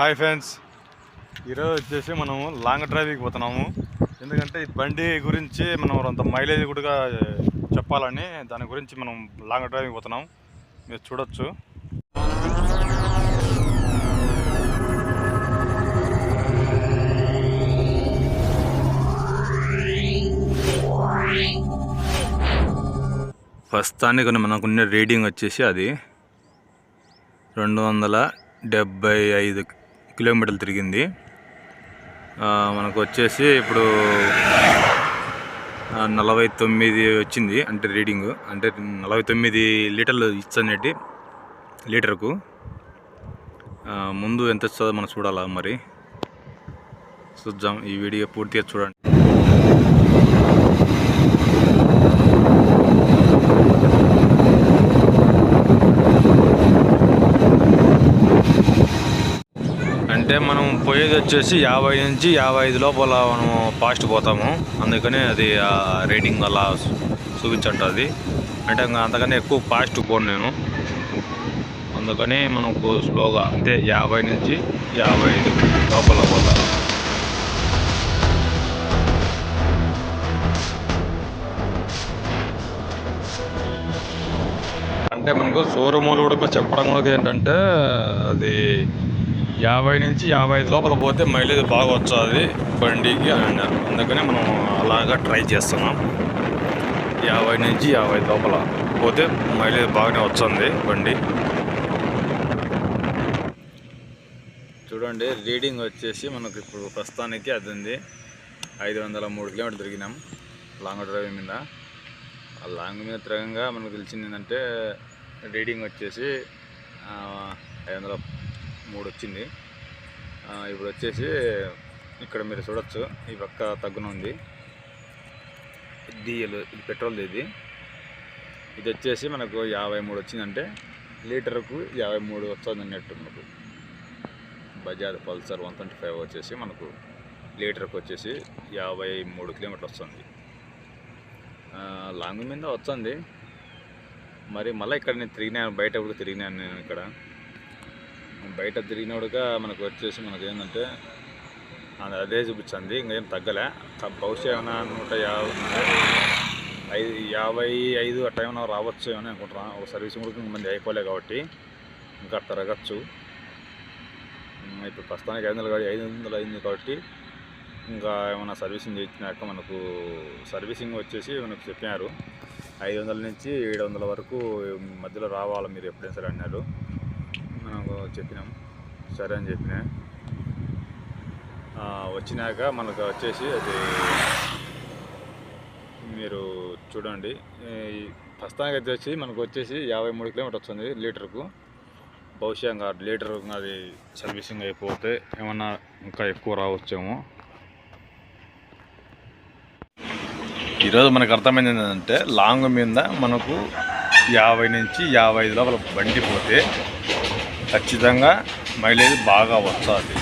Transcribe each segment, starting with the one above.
Hi friends ఈరోజు వచ్చేసి మనము లాంగ్ డ్రైవింగ్కి పోతున్నాము. ఎందుకంటే ఈ బండి గురించి మనం అంత మైలేజ్ కూడా చెప్పాలని దాని గురించి మనం లాంగ్ డ్రైవింగ్ పోతున్నాం. మీరు చూడొచ్చు. ప్రస్తుతానికి మనకున్న రీడింగ్ వచ్చేసి అది రెండు వందల డెబ్బై ఐదు కిలోమీటర్లు తిరిగింది. మనకు వచ్చేసి ఇప్పుడు నలభై తొమ్మిది వచ్చింది అంటే రీడింగ్. అంటే నలభై తొమ్మిది లీటర్లు ఇచ్చనేటి లీటర్కు. ముందు ఎంత వస్తుందో మనం చూడాలా మరి? చూద్దాం ఈ వీడియో పూర్తిగా చూడండి. అంటే మనం పోయేది వచ్చేసి యాభై నుంచి యాభై ఐదు లోపల మనము ఫాస్ట్ పోతాము. అందుకని అది రేటింగ్ అలా చూపించంటుంది అంటే ఇంకా అంతకన్నా ఎక్కువ ఫాస్ట్ పోను నేను. అందుకని మనకు స్లోగా అంటే యాభై నుంచి యాభై ఐదు లోపల పోతా. అంటే మనకు షోరూములు కూడా చెప్పడం కూడా ఏంటంటే అది యాభై నుంచి యాభై ఐదు లోపల పోతే మైలేజ్ బాగా వస్తుంది బండికి అని అన్నారు అందుకనే మనం అలాగా ట్రై చేస్తున్నాం. యాభై నుంచి యాభై లోపల పోతే మైలేజ్ బాగానే వచ్చింది బండి. చూడండి రీడింగ్ వచ్చేసి మనకు ఇప్పుడు ప్రస్తుతానికి అది ఉంది. ఐదు వందల మూడు కిలోమీటర్లు తిరిగినాం లాంగ్ డ్రైవ్ మీద. ఆ లాంగ్ మీద తిరగంగా మనకు తెలిసింది ఏంటంటే రీడింగ్ వచ్చేసి ఐదు వందల మూడు వచ్చింది ఇప్పుడు వచ్చేసి ఇక్కడ మీరు చూడొచ్చు ఈ పక్క తగ్గున ఉంది డీజిల్ ఇది పెట్రోల్ ఇది. ఇది వచ్చేసి మనకు యాభై మూడు వచ్చిందంటే లీటర్కు యాభై మూడు వస్తుంది అన్నట్టు మనకు. Bajaj Pulsar one twenty five వచ్చేసి మనకు లీటర్కి వచ్చేసి యాభై మూడు కిలోమీటర్లు వస్తుంది. లాంగ్ మీద వస్తుంది. మరి మళ్ళీ ఇక్కడ నేను తిరిగినాను బయట కూడా తిరిగినాను నేను ఇక్కడ. బయట తిరిగినోడుగా మనకు వచ్చేసి మనకు ఏంటంటే అది అదే చూపించింది ఇంకేం తగ్గలే. బహుశా ఏమైనా నూట యాభై ఐదు యాభై ఐదు అట్లా ఏమైనా రావచ్చు ఏమైనా అనుకుంటున్నాను ఒక సర్వీసింగ్ కూడా మంది అయిపోలే కాబట్టి ఇంకా తిరగచ్చు. ఉమ్, ఇప్పుడు ప్రస్తుతానికి ఐదు వందలు ఐదు వందలు అయింది కాబట్టి ఇంకా ఏమైనా సర్వీసింగ్ చేసినాక మనకు సర్వీసింగ్ వచ్చేసి మనకు చెప్పినారు. ఐదు వందల నుంచి ఏడు వందల వరకు మధ్యలో రావాలి మీరు ఎప్పుడైనా సరే అన్నారు. చెప్పినాం. సరే అని చెప్పిన. వచ్చినాక మనకు వచ్చేసి అది మీరు చూడండి. ప్రస్తుతానికి అయితే వచ్చి మనకు వచ్చేసి యాభై మూడు కిలోమీటర్ వస్తుంది లీటర్కు. బహుశా ఇంకా లీటర్ అది సర్వీసింగ్ అయిపోతే ఏమన్నా ఇంకా ఎక్కువ రావచ్చేమో. ఈరోజు మనకు అర్థమైంది ఏంటంటే లాంగ్ మీద మనకు యాభై నుంచి యాభై ఐదు లోపల బండి పోతే ఖచ్చితంగా మైలేజ్ బాగా వస్తుంది.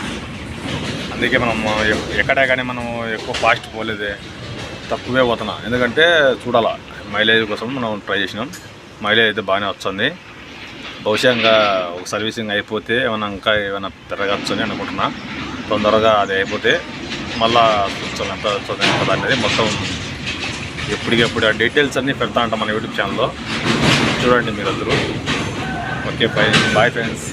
అందుకే మనం ఎక్కడా ఎక్కడే కానీ మనం ఎక్కువ ఫాస్ట్ పోలేదే తక్కువే పోతున్నాం. ఎందుకంటే చూడాల మైలేజ్ కోసం మనం ట్రై చేసినాం. మైలేజ్ అయితే బాగానే వస్తుంది. బహుశా ఇంకా ఒక సర్వీసింగ్ అయిపోతే ఏమైనా ఇంకా ఏమైనా పెరగచ్చు అని అనుకుంటున్నా. తొందరగా అది అయిపోతే మళ్ళా ఎంత వస్తుంది ఎంత అనేది మొత్తం ఎప్పటికెప్పుడు ఆ డీటెయిల్స్ అన్నీ పెడతా ఉంటాం మన యూట్యూబ్ ఛానల్లో. చూడండి మీరు అందరూ ఓకే బై బాయ్ ఫ్రెండ్స్.